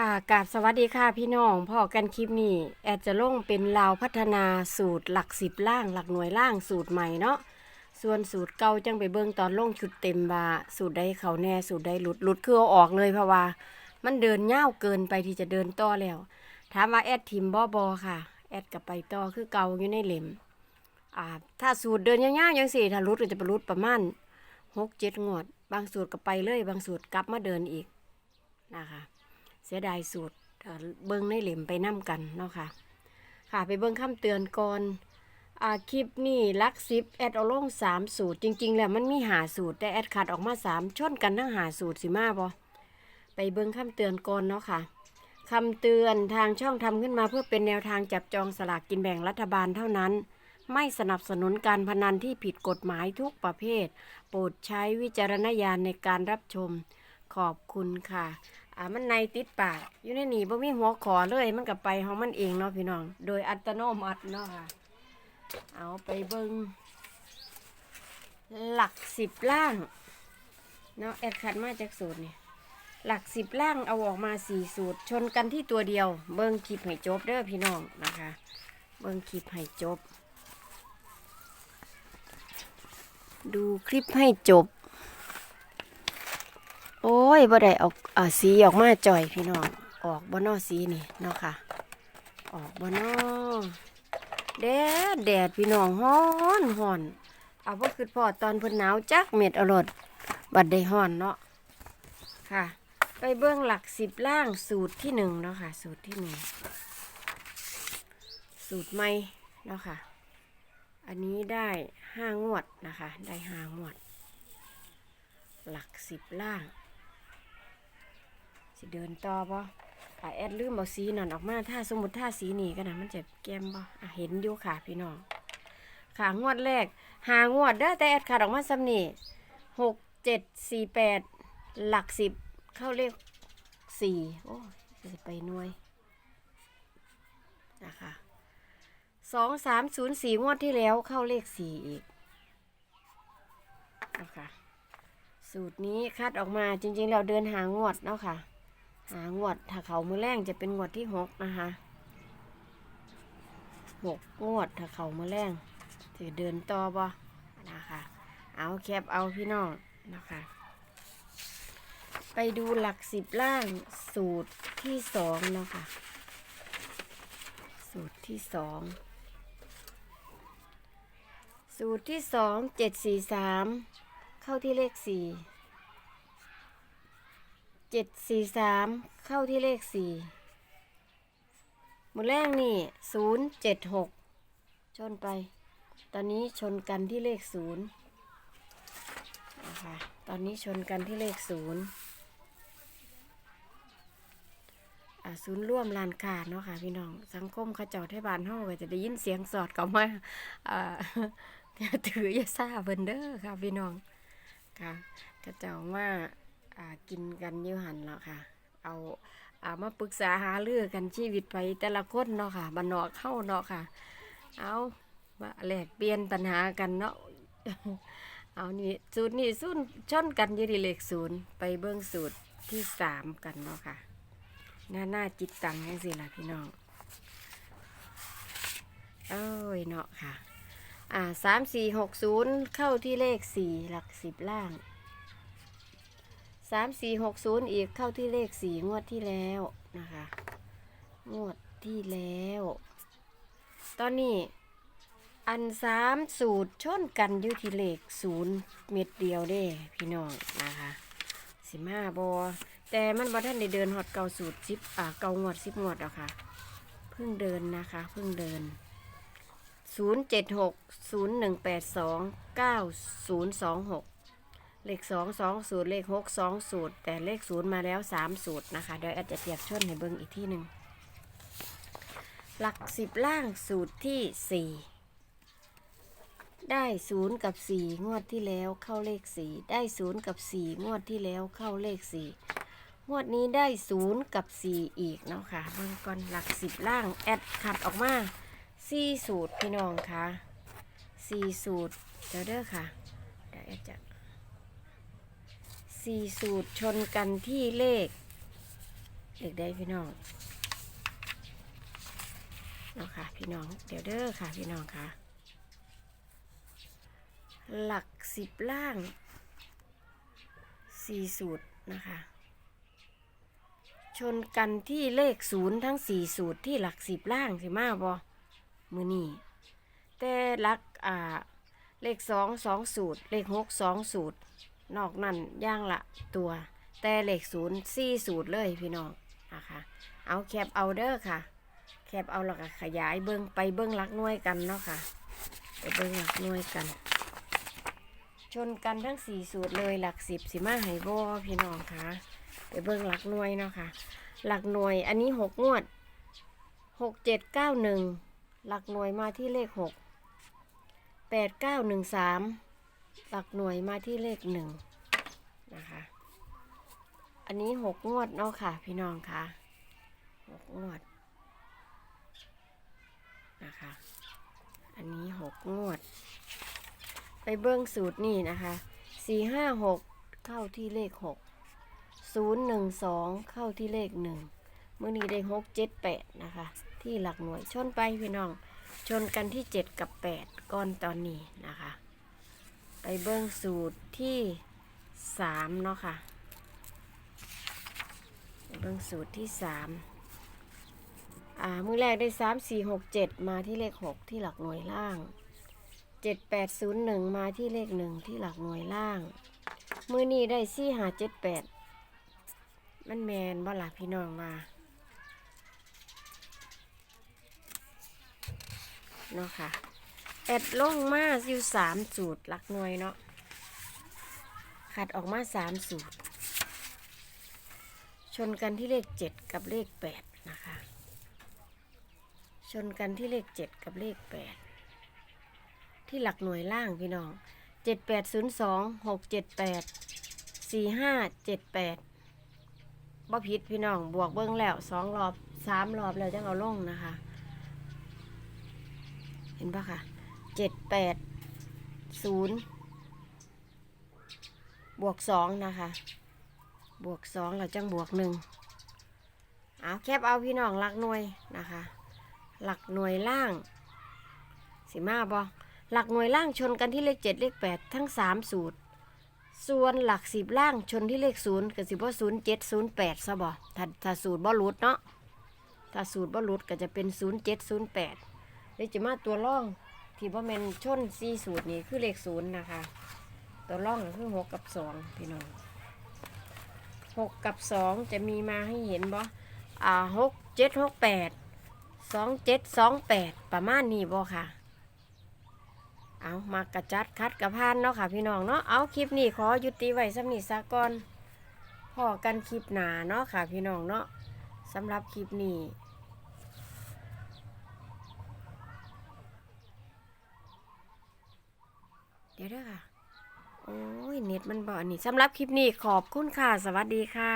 ค่ะกราบสวัสดีค่ะพี่น้องพ่อกันคลิปนี้แอดจะลงเป็นลาวพัฒนาสูตรหลักสิบล่างหลักหน่วยล่างสูตรใหม่เนาะส่วนสูตรเก่าจังไปเบิ่งตอนลงชุดเต็มว่าสูตรใดเขาแน่สูตรใดหลุดหลุดคือเอาออกเลยเพราะว่า มันเดินยาเกินไปที่จะเดินต่อแล้ว ถามว่าแอดทิมบอบอค่ะแอดกับไปต่อคือเก่าอยู่ในเหล็มอ่าถ้าสูตรเดินยาวๆยังสี่ถ้าหลุดก็จะไปหลุดประมาณหกเจ็ดงวด บางสูตรก็ไปเลย บางสูตรกลับมาเดินอีกนะคะ เสียดายสูตรเบิ้งในเหล่มไปนํกันเนาะค่ะ ค่ะไปเบิ้งคำเตือนก่อนอาคลิปนี่ลักซิปแอดเอาลงสามสูตร จริง ๆ แล้วมันมีหาสูตร แต่แอดขาดออกมาสามชนกันทั้งหาสูตรสิมาบ่ไปเบิ้งคำเตือนก่อนเนาะค่ะคำเตือนทางช่องทำขึ้นมาเพื่อเป็นแนวทางจับจองสลากกินแบ่งรัฐบาลเท่านั้น ไม่สนับสนุนการพนันที่ผิดกฎหมายทุกประเภท โปรดใช้วิจารณญาณในการรับชม ขอบคุณค่ะ อ่ามันในติดปาก อยู่ในนี่บ่มีหัวขอเลย มันก็ไปของมันเองเนาะพี่น้อง โดยอัตโนมัติเนาะค่ะ เอาไปเบิงหลักสิบล่าง เนาะแอดคัดมาจากสูตรนี่หลักสิบล่างเอาออกมาสี่สูตร ชนกันที่ตัวเดียว เบิงคลิปให้จบเด้อพี่น้องนะคะ เบิงคลิปให้จบ ดูคลิปให้จบ โอ้ยบ่ได้เออกอ่าสีออกมาจ่อยพี่น้อง ออกบ่นอสีนี่เนาะค่ะ ออกบ่นอแดดแดดพี่น้องฮ้อนฮ้อน เอาว่าคือพอตอนเพิ่นหนาวจักเม็ดอรดบัดได้ฮ้อนเนาะ ค่ะ ไปเบื้องหลักสิบล่างสูตรที่หนึ่งเนาะค่ะ สูตรที่หนึ่ง สูตรใหม่เนาะค่ะ อันนี้ได้ห้างวดนะคะ ได้ห้างวด หลักสิบล่าง สิเดินต่อบ่อะแอดลืมเอาสีนั่นออกมาถ้าสมมติถ้าสีนี้ก็นะมันจะแก้มบ่ะเห็นอยู่ค่ะพี่น้องขางวดแรก หางวดเด้อแต่แอดขาดออกมาซ้ำนี่หกเจ็ดสี่แปดหลักสิบเข้าเลขสี่โอ้ยจะไปหน่วยนะคะสองสามศูนย์สี่งวดที่แล้วเข้าเลขสี่อีกนะคะสูตรนี้คัดออกมาจริงๆ เราเดินหางวดเนาะค่ะ หางวดถ้าเขามือแรงจะเป็นงวดที่หกนะคะหกงวดถ้าเขามือแรงจะเดินต่อบ่นะคะ เอาแคบเอาพี่น้องนะคะ ไปดูหลักสิบล่างสูตรที่สองนะคะสูตรที่สองสูตรที่สองเจ็ดสี่สามเข้าที่เลขสี่ เจ็ดสี่สามเข้าที่เลขสี่หมดแรกนี่ศูนย์เจ็ดหกชนไป ตอนนี้ชนกันที่เลขศูนย์นะคะตอนนี้ชนกันที่เลขศูนย์ศูนย์ร่วมลานคาดเนาะค่ะพี่น้อง สังคมขจรให้บานห้องก็จะได้ยินเสียงสอดกลับมาอ่าถืออย่าซาเบนเดอร์ค่ะพี่น้องค่ะกระเจ้าว่า กินกันอยืหันแล้วค่ะ เอาอามาปรึกษาหาเรื่องกันชีวิตไปแต่ละคนเนาะค่ะบันนอกเข้าเนาะค่ะ เอามาแลกเปลี่ยนปัญหากันเนาะเอานี่สูตรนี่ซุ่นชนกันยี่ดีเลขศูนย์ไปเบิ้องสูตรที่สามกันเนาะค่ะหน้าหน้าจิตตังยังสิล่ะพี่น้องเอ้ยเนาะค่ะ อ่าสามสี่หกศูนย์เข้าที่เลขสี่หลักสิบล่าง สามสี่หกศูนย์อีกเข้าที่เลขสี่งวดที่แล้วนะคะ งวดที่แล้ว ตอนนี้อันสามสูตรชนกันอยู่ที่เลขศูนย์เม็ดเดียวเด้พี่น้องนะคะสิมาบอแต่มันบอท่านได้เดินหอดเก่าสูตรซิปอ่าเก่างวดซิปงวดอะค่ะเพิ่งเดินนะคะเพิ่งเดิน0 7 6 0 1 8 2 9 0 2 6 เลขสองสองสูตรเลขหกสองสูตร แต่เลขศูนย์มาแล้วสามสูตรนะคะเดี๋ยวแอดจะเทียบชนให้เบิ้งอีกที่หนึ่งหลักสิบล่างสูตรที่สี่ได้ศูนย์กับสี่งวดที่แล้วเข้าเลขสี่ได้ศูนย์กับสี่งวดที่แล้วเข้าเลขสี่งวดนี้ได้ศูนย์กับสี่อีกเนาะค่ะเบื้องก่อนหลักสิบล่าง แอดขัดออกมาสี่สูตรพี่น้องคะสี่สูตรเดี๋ยวเด้อค่ะเดี๋ยวแอดจะ สี่สูตรชนกันที่เลข เลขได้พี่น้องเนาะค่ะพี่น้องเดี๋ยวเด้อค่ะพี่น้องค่ะ หลักสิบล่างสี่สูตรนะคะ ชนกันที่เลขศูนย์ทั้งสี่สูตรที่หลักสิบล่างสิมาบอมือนี่แต่หลักอ่าเลขสองสองสูตร เลขหกสองสูตร นอกนั้นย่างละตัว แต่เลขศูนย์สี่สูตรเลยพี่น้องนะคะเอาแคปเอาเด้อค่ะ แคปเอาแล้วก็ขยายเบิ้งไปเบิ้งหลักหน่วยกันเนาะค่ะไปเบิ้งหลักหน่วยกัน ชนกันทั้งสี่สูตรเลยหลักสิบสิมาไฮโบพี่น้องค่ะไปเบิ้งหลักหน่วยเนาะค่ะ หลักหน่วยอันนี้หกงวดหกเจ็ดเก้าหนึ่งหลักหน่วยมาที่เลขหกแปดเก้าหนึ่งสาม หลักหน่วยมาที่เลขหนึ่งนะคะ อันนี้หกงวดเนาะค่ะ พี่น้องค่ะหกงวดนะคะ อันนี้หกงวด ไปเบิ้งสูตรนี่นะคะสี่ห้าหกเข้าที่เลขหกศูนย์หนึ่งสองเข้าที่เลขหนึ่งเมื่อนี้ได้หกเจ็ดแปดนะคะ ที่หลักหน่วยชนไปพี่น้อง ชนกันที่เจ็ดกับแปดก้อนตอนนี้นะคะ ไปเบิ้งสูตรที่สามเนาะค่ะ ไปเบิ้งสูตรที่สามอ่า มือแรกได้สามสี่หกเจ็ดมาที่เลขหกที่หลักหน่วยล่างเจ็ดแปดศูนย์หนึ่งมาที่เลขหนึ่งที่หลักหน่วยล่าง มือนี้ได้สี่หาเจ็ดแปดมันแมนบ่ล่ะพี่น้องมาเนาะค่ะ แอดล่องมาอยู่สามสูตรหลักหน่วยเนาะขัดออกมาสามสูตร ชนกันที่เลขเจ็ดกับเลขแปดนะคะ ชนกันที่เลขเจ็ดกับเลขแปดที่หลักหน่วยล่างพี่น้องเจ็ดแปดศูนย์สองหกเจ็ดแปดสี่ห้าเจ็ดแปดบ่ผิดพี่น้องบวกเบิ้งแล้วสองรอบสามรอบแล้วจะเอาลงนะคะ เห็นปะคะ เจ็ดแปดศูนย์บวกสองนะคะ บวกสองแล้วจังบวกหนึ่งเอาแคบเอาพี่น้องหลักหน่วยนะคะ หลักหน่วยล่าง สิมาบอหลักหน่วยล่างชนกันที่เลขเจ็ดเลขแปดทั้งสามสูตร ส่วนหลักสิบล่างชนที่เลขศูนย์ก็สิบว่าศูนย์เจ็ดศูนย์แปดซะบ่ถ้าถ้าสูตรบ่หลุดเนาะถ้าสูตรบ่หลุดก็จะเป็นศูนย์เจ็ดศูนย์แปดเลยจะมาตัวร่อง ที่บ่แมนชนสี่สูตรนี้คือเลขศูนย์นะคะ ตัวร่องก็คือหกกับสองพี่น้องหกกับสองจะมีมาให้เห็นบ่อ่าหกเจ็ดหกแปดสองเจ็ดสองแปดประมาณนี้บ่ค่ะ เอามากระจัดคัดกระพานเนาะค่ะพี่น้องเนาะเอาคลิปนี้ขอยุติไว้สำนิสากอนพอกันคลิปหนาเนาะค่ะพี่น้องเนาะสำหรับคลิปนี้ เดี๋ยวเด้อค่ะ โอ้ย เน็ตมันบ่อนี่สำหรับคลิปนี้ขอบคุณค่ะ สวัสดีค่ะ